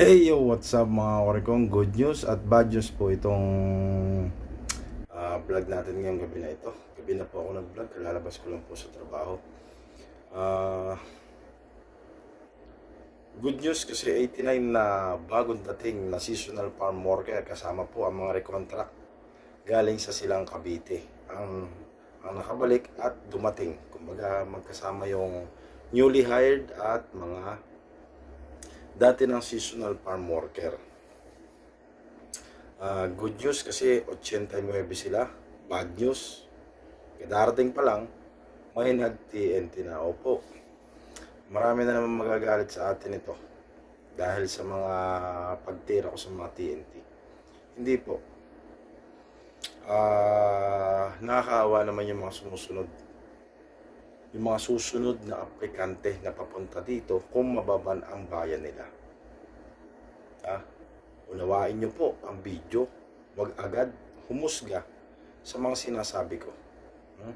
Hey yo, what's up mga korikong? Good news at bad news po itong ah, vlog natin ngayong gabi na ito. Gabi na po ako nag-vlog, kalalabas ko lang po sa trabaho. Ah, good news kasi 89 na bagong dating na seasonal farm worker kasama po ang mga recontract galing sa silang Cavite. Ang, ang nakabalik at dumating. Kumbaga magkasama yung newly hired at mga dati ng seasonal farm worker. Ah, good news kasi 89 sila. Bad news, darating pa lang, may nag-TNT na. Opo, marami na naman magagalit sa atin ito dahil sa mga pagtira ko sa mga TNT. Hindi po. Ah, nakakaawa naman yung mga sumusunod yung mga susunod na aplikante na papunta dito kung mababan ang bayan nila. Ah, unawain niyo po ang video. Huwag agad humusga sa mga sinasabi ko. Hmm?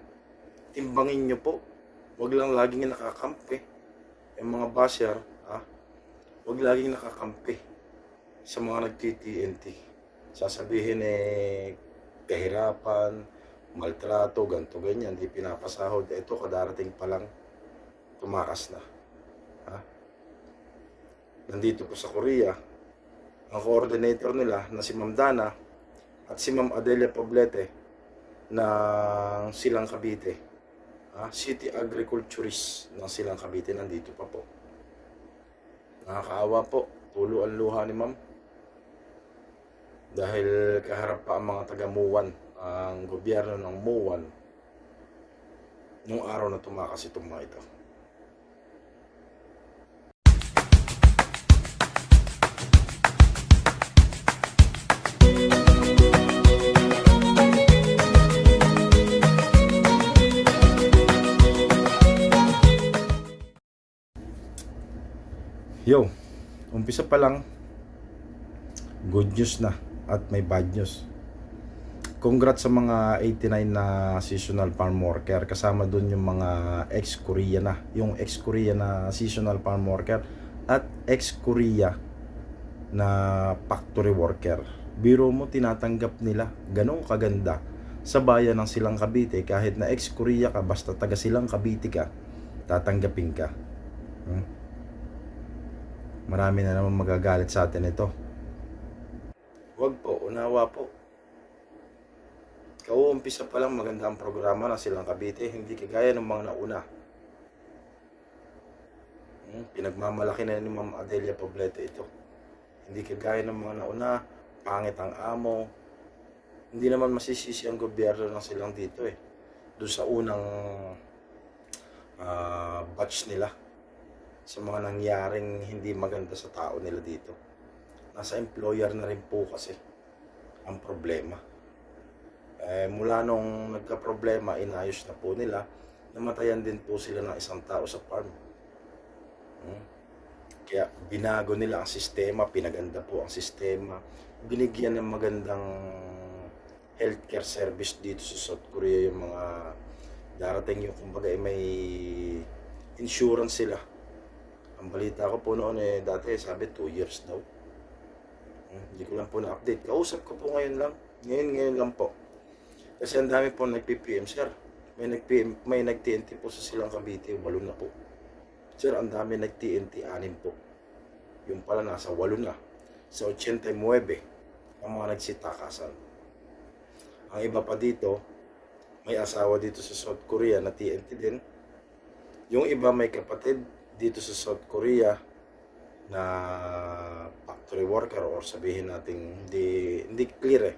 Timbangin niyo po. Huwag lang laging nakakampi. Yung mga basher, ah, huwag laging nakakampi sa mga nagti-TNT. Sasabihin eh, kahirapan, maltrato, ganto ganyan, di pinapasahod. Ito, kadarating pa lang, tumakas na. Ha? Nandito po sa Korea, ang coordinator nila na si Ma'am Dana at si Ma'am Adelia Poblete ng Silang Cavite. Ha? City Agriculturist ng Silang Cavite nandito pa po. Nakakaawa po, tulo ang luha ni Ma'am. Dahil kaharap pa ang mga taga-Muwan, ang gobyerno ng Muwan, nung araw na tumakas itong mga ito. Yo, umpisa pa lang, good news na at may bad news. Congrats sa mga 89 na seasonal farm worker. Kasama dun yung mga ex-Korea na. Yung ex-Korea na seasonal farm worker at ex-Korea na factory worker. Biro mo tinatanggap nila. Ganong kaganda sa bayan ng Silang Cavite. Kahit na ex-Korea ka, basta taga Silang Cavite ka, tatanggapin ka. Hmm? Marami na naman magagalit sa atin ito. Huwag po, unawa po. Kauumpisa pa lang maganda ang programa na silang Cavite, hindi kagaya ng mga nauna. Hmm, pinagmamalaki na ni Ma'am Adelia Poblete ito. Hindi kagaya ng mga nauna, pangit ang amo. Hindi naman masisisi ang gobyerno ng silang dito eh. Doon sa unang ah, batch nila sa mga nangyaring hindi maganda sa tao nila dito. Nasa employer na rin po kasi ang problema. Eh, mula nung nagka-problema, inayos na po nila, namatayan din po sila ng isang tao sa farm. Hmm? Kaya binago nila ang sistema, pinaganda po ang sistema, binigyan ng magandang healthcare service dito sa South Korea yung mga darating yung kumbaga eh, may insurance sila. Ang balita ko po noon eh, dati sabi 2 years daw. Hmm, Hindi ko lang po na-update. Kausap ko po ngayon lang. Ngayon, ngayon lang po. Kasi ang dami po nag-PPM, sir. May nag-PM, may nag-TNT po sa Silang Cavite, walo na po. Sir, ang dami nag-TNT, anim po. Yung pala nasa walo na. Sa 89, ang mga nagsitakasan. Ang iba pa dito, may asawa dito sa South Korea na TNT din. Yung iba may kapatid dito sa South Korea na factory worker or sabihin natin hindi, hindi clear eh.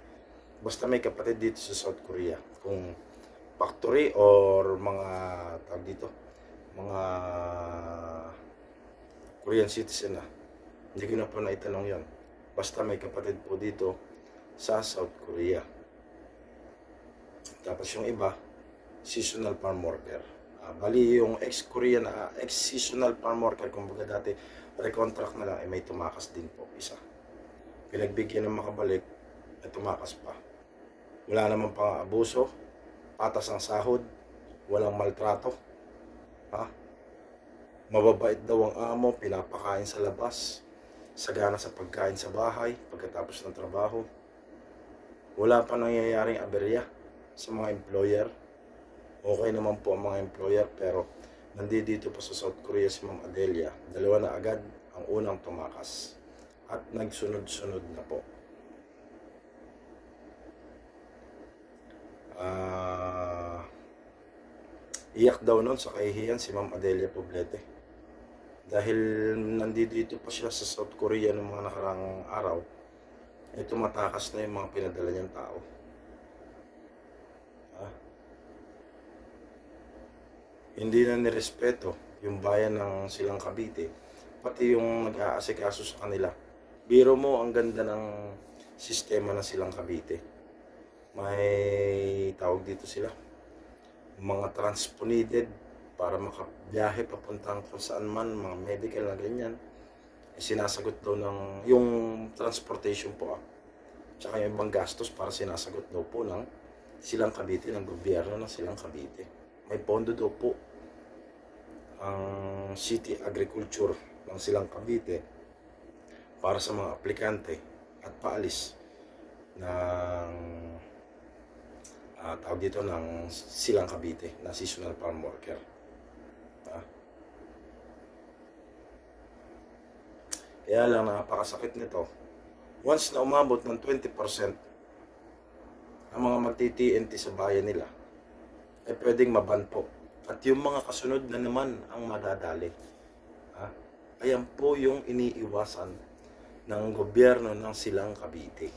Basta may kapatid dito sa South Korea. Kung factory or mga tawag dito, mga Korean citizen na. Hindi ko na po naitanong yon. Basta may kapatid po dito sa South Korea. Tapos yung iba, seasonal farm worker. Ah, bali yung ex-Korean, ah, ex-seasonal farm worker, kumbaga dati, recontract na lang, eh, may tumakas din po, isa. Pinagbigyan ng makabalik, eh, tumakas pa. Wala naman pang abuso, patas ang sahod, walang maltrato. Ha? Mababait daw ang amo, pinapakain sa labas. sagana sa pagkain sa bahay pagkatapos ng trabaho. Wala pa nangyayaring aberya sa mga employer. Okay naman po ang mga employer pero nandito pa sa South Korea si Ma'am Adelia. Dalawa na agad ang unang tumakas at nagsunod-sunod na po. Ah, iyak daw nun sa kahihiyan si Ma'am Adelia Poblete. Dahil nandito pa siya sa South Korea noong mga nakarang araw, ay tumatakas na yung mga pinadala niyang tao. Ah. Hindi na nirespeto yung bayan ng silang Cavite, pati yung nag-aasikaso sa kanila. Biro mo ang ganda ng sistema ng silang Cavite. May tawag dito sila, mga transponided para makabiyahe papuntang kung saan man, mga medical na ganyan. Eh, sinasagot daw ng, yung transportation po ah, tsaka yung ibang gastos para sinasagot daw po ng silang Cavite, ng gobyerno ng silang Cavite. May pondo daw po ang City Agriculture ng silang Cavite para sa mga aplikante at paalis ng ah, tawag dito ng silang Cavite na seasonal farm worker. Ah. Kaya lang napakasakit nito. Once na umabot ng 20% ang mga magti-TNT sa bayan nila, ay pwedeng maban po. At yung mga kasunod na naman ang madadali. Ha? Ayan po yung iniiwasan ng gobyerno ng silang Cavite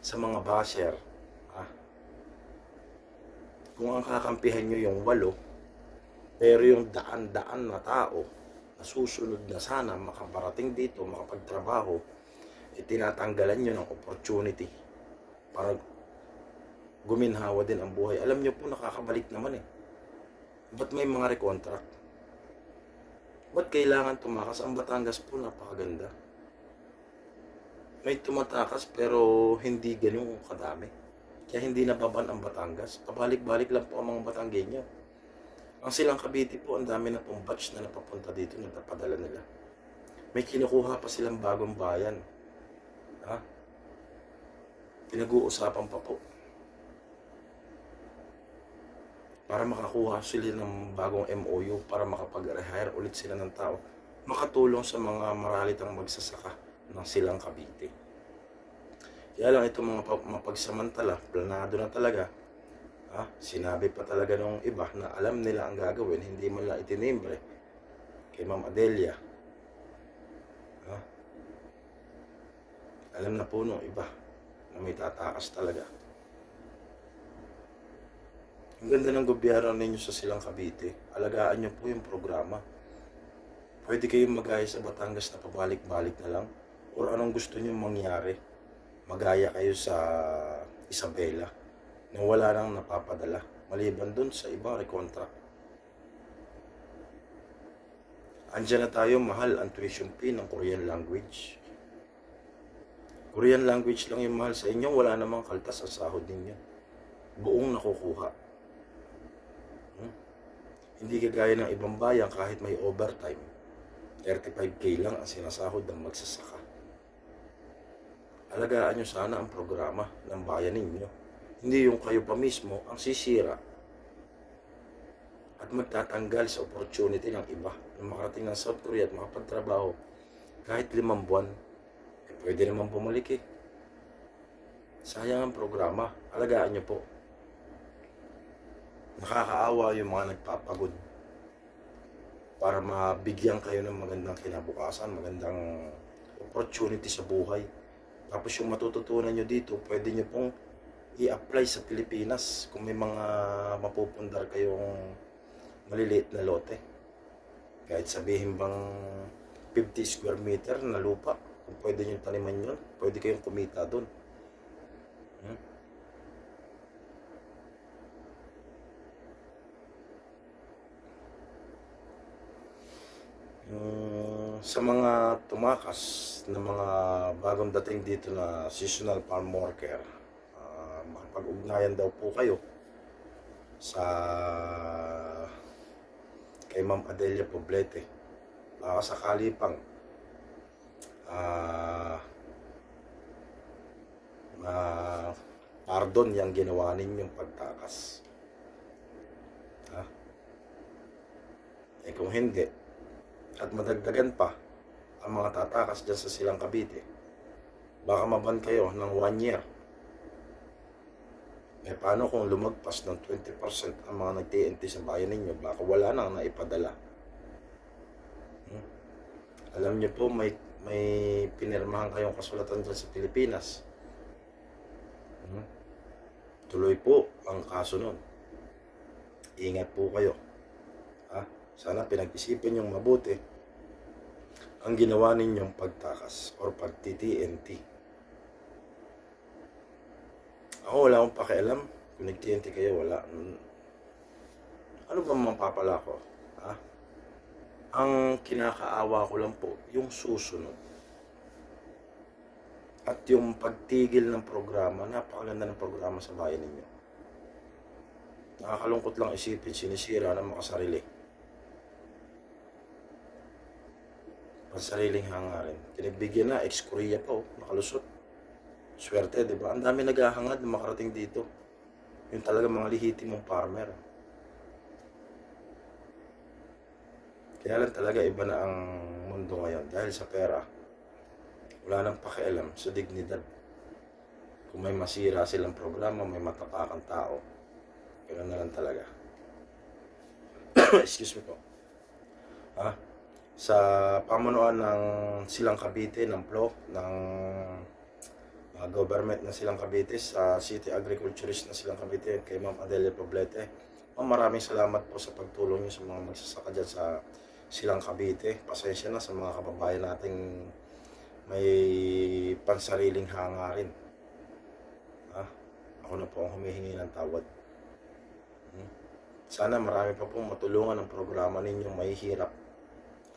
sa mga basher. Kung ang kakampihan nyo yung walo, pero yung daan-daan na tao na susunod na sana makaparating dito, makapagtrabaho, eh, tinatanggalan nyo ng opportunity para guminhawa din ang buhay. Alam nyo po, nakakabalik naman eh. Ba't may mga recontract? Ba't kailangan tumakas? Ang Batangas po, napakaganda. May tumatakas pero hindi ganun kadami. Kaya hindi nababan ang Batangas. Pabalik-balik lang po ang mga Batanggenyo. Ang silang Cavite po, ang dami na pong batch na napapunta dito na napadala nila. May kinukuha pa silang bagong bayan. Ha? Pinag-uusapan pa po. Para makakuha sila ng bagong MOU para makapag-rehire ulit sila ng tao. Makatulong sa mga maralitang magsasaka ng silang Cavite. Kaya lang itong mga pa- mapagsamantala, planado na talaga. Ha? Sinabi pa talaga nung iba na alam nila ang gagawin, hindi man lang itinimbre kay Ma'am Adelia. Ha? Alam na po nung iba na may tatakas talaga. Ang ganda ng gobyerno ninyo sa Silang Cavite. Alagaan nyo po yung programa. Pwede kayong magaya sa Batangas na pabalik-balik na lang. Or anong gusto nyo mangyari. Magaya kayo sa Isabela na wala nang napapadala. Maliban dun sa ibang recontract. Andiyan na tayo, mahal ang tuition fee ng Korean language. Korean language lang yung mahal sa inyo, wala namang kaltas sa sahod ninyo. Buong nakukuha. Hmm? Hindi kagaya ng ibang bayan kahit may overtime. 35k lang ang sinasahod ng magsasaka. Alagaan nyo sana ang programa ng bayan ninyo. Hindi yung kayo pa mismo ang sisira at magtatanggal sa opportunity ng iba na makarating ng South Korea at makapagtrabaho kahit limang buwan, eh, pwede naman bumalik eh. Sayang ang programa. Alagaan nyo po. Nakakaawa yung mga nagpapagod para mabigyan kayo ng magandang kinabukasan, magandang opportunity sa buhay. Tapos yung matututunan nyo dito, pwede nyo pong i-apply sa Pilipinas kung may mga mapupundar kayong maliliit na lote. Kahit sabihin bang 50 square meter na lupa, kung pwede nyo taniman yun, pwede kayong kumita doon. Hmm? Yung sa mga tumakas na mga bagong dating dito na seasonal farm worker, ah, makapag-ugnayan daw po kayo sa kay Ma'am Adelia Poblete. Baka sakali pang ah ah, pardon yung ginawa ninyong pagtakas. Ha? Eh kung hindi, at madagdagan pa ang mga tatakas dyan sa silang Cavite, baka maban kayo ng one year. Eh paano kung lumagpas ng 20% ang mga nag-TNT sa bayan ninyo, baka wala nang naipadala. Hmm? Alam niyo po, may, may pinirmahan kayong kasulatan dyan sa Pilipinas. Hmm? Tuloy po ang kaso nun. Ingat po kayo. Sana pinag-isipan yung mabuti ang ginawa ninyong pagtakas or pagti-TNT. Ako wala akong pakialam. Kung nag-TNT kayo, wala. Ano ba mapapala ko? Ha? Ang kinakaawa ko lang po, yung susunod. At yung pagtigil ng programa, napakaganda ng programa sa bayan ninyo. Nakakalungkot lang isipin, sinisira ng makasarili. Pansariling hangarin. Tinibigyan na, ex-Korea pa oh, nakalusot. Swerte, di ba? Ang dami naghahangad na makarating dito. Yung talaga mga lihitimong farmer. Kaya lang talaga iba na ang mundo ngayon dahil sa pera. Wala nang pakialam sa dignidad. Kung may masira silang programa, may matatakang tao. Ganun na lang talaga. Excuse me po. Ha? Sa pamunuan ng Silang Cavite, ng PLO, ng mga government na Silang Cavite, sa City Agriculturist na Silang Cavite, kay Ma'am Adelia Poblete. Ma'am, maraming salamat po sa pagtulong niyo sa mga magsasaka dyan sa Silang Cavite. Pasensya na sa mga kababayan nating may pansariling hangarin. Ha? Ako na po ang humihingi ng tawad. Hmm? Sana marami pa pong matulungan ang programa ninyong mahihirap.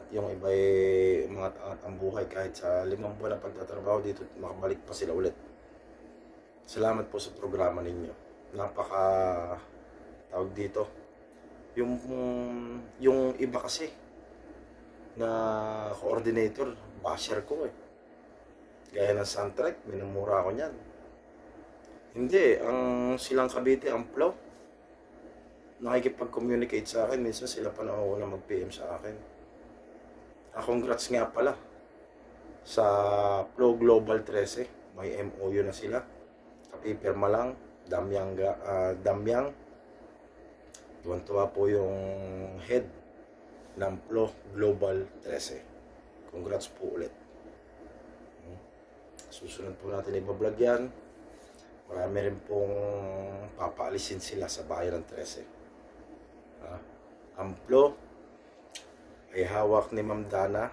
Yung iba ay mga ang buhay kahit sa limang buwan na pagtatrabaho dito, makabalik pa sila ulit. Salamat po sa programa ninyo. Napaka tawag dito. Yung yung iba kasi na coordinator, basher ko eh. Gaya ng soundtrack, minumura ko niyan. Hindi, ang silang Cavite, ang flow. Nakikipag-communicate sa akin, minsan sila pa nauuna mag-PM sa akin. Ah, congrats nga pala sa Flow Global 13. May MOU na sila. Kapipirma lang, Damyang, uh, Damyang. Tuwan-tuwa po yung head ng Flow Global 13. Congrats po ulit. Susunod po natin ibablog yan. Marami rin pong papaalisin sila sa bayan ng 13. Ha? Ang Flow ay hawak ni Ma'am Dana.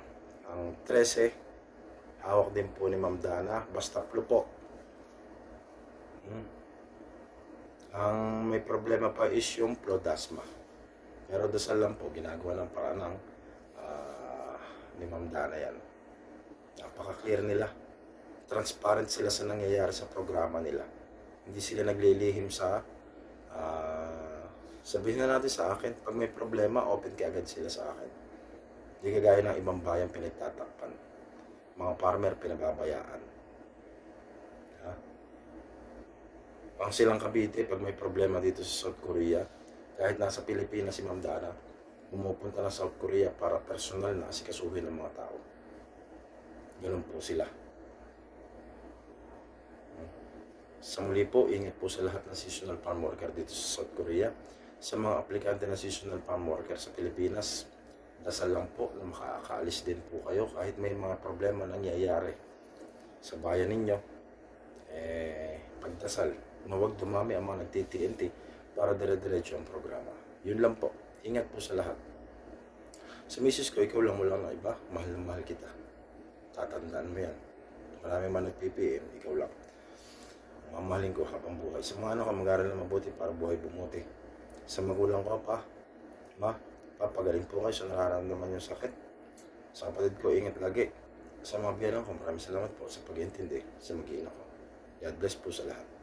Ang 13, hawak din po ni Ma'am Dana. Basta po. Hmm. Ang may problema pa is yung Plodasma. Pero dasal lang po, ginagawa ng paraan ng ah, ni Ma'am Dana yan. Napaka-clear nila. Transparent sila sa nangyayari sa programa nila. Hindi sila naglilihim sa ah, sabihin na natin sa akin, pag may problema, open ka agad sila sa akin. Hindi kagaya ng ibang bayan pinagtatakpan. Mga farmer pinababayaan. Ha? Ang silang Cavite, pag may problema dito sa South Korea, kahit nasa Pilipinas si Ma'am Dana, pumupunta na South Korea para personal na asikasuhin ng mga tao. Ganun po sila. Sa muli po, ingat po sa lahat ng seasonal farm worker dito sa South Korea. Sa mga aplikante na seasonal farm worker sa Pilipinas, dasal lang po na makakaalis din po kayo kahit may mga problema nangyayari sa bayan ninyo. Eh, pagdasal, na huwag dumami ang mga nagti-TNT para dire-diretso ang programa. Yun lang po. Ingat po sa lahat. Sa misis ko, ikaw lang lang na iba. Mahal na mahal kita. Tatandaan mo yan. Marami man nag-PPM, ikaw lang. Mamahalin ko habang buhay. Sa mga anak ko, mag-aral na mabuti para buhay bumuti. Sa magulang ko pa, ma, papagaling po kayo sa nararamdaman yung sakit. Sa kapatid ko, ingat lagi. Sa mga biyanan ko, maraming salamat po sa pag-iintindi sa mag-iina ko. God bless po sa lahat.